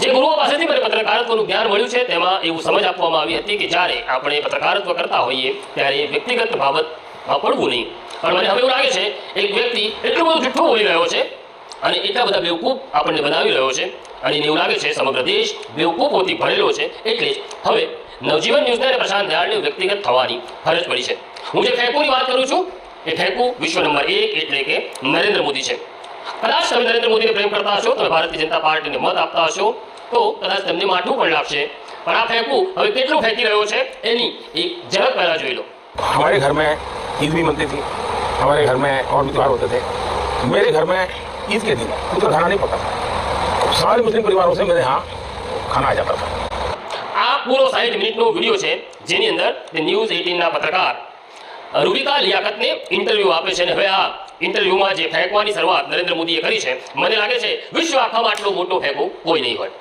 જે ગુરુઓ પાસેથી મને પત્રકારત્વનું જ્ઞાન મળ્યું છે, તેમાં એવું સમજ આપવામાં આવી હતી કે જ્યારે આપણે પત્રકારત્વ કરતા હોઈએ, ત્યારે વ્યક્તિગત બાબતમાં પડવું નહીં. પણ મને હવે એવું લાગે છે, એક વ્યક્તિ એટલું બધું જુઠ્ઠું બોલી રહ્યો છે અને એટલા બધા બેવકૂફ આપણને બનાવી રહ્યો છે અને એવું લાગે છે, સમગ્ર દેશ બેવકૂફોથી ભરેલો છે. એટલે હવે નવજીવન ન્યૂઝને અને પ્રશાંત દયાળને વ્યક્તિગત થવાની ફરજ પડી છે. હું જે ફેંકુની વાત કરું છું, એ ફેંકુ વિશ્વ નંબર એક એટલે કે નરેન્દ્ર મોદી છે. કદાચ તમે નરેન્દ્ર મોદીને પ્રેમ કરતા હશો તમે ભારતીય જનતા પાર્ટીને મત આપતા હશો તો કદાચ તમને માઠું પણ લાગશે પણ આ ફેંકુ હવે કેટલું ફેંકી રહ્યો છે એની એક ઝલક પહેલા જોઈ લો हमारे घर में ईद भी बनती थी हमारे घर में और भी त्यौहार होते थे मेरे घर में ईद के दिन कुछ खाना नहीं पकता था सारे मुस्लिम परिवारों से मेरे यहाँ खाना आ जाता था આ પૂરો સાઠ મિનિટનો વિડીયો છે જેની અંદર તે ન્યૂઝ એટીનના પત્રકાર રૂબિકા લિયાકતને ઇન્ટરવ્યૂ આપે છે અને હવે આ ઇન્ટરવ્યૂમાં જે ફેંકવાની શરૂઆત નરેન્દ્ર મોદીએ કરી છે, મને લાગે છે વિશ્વ આખામાં આટલો મોટો ફેંકો કોઈ નહીં હોય.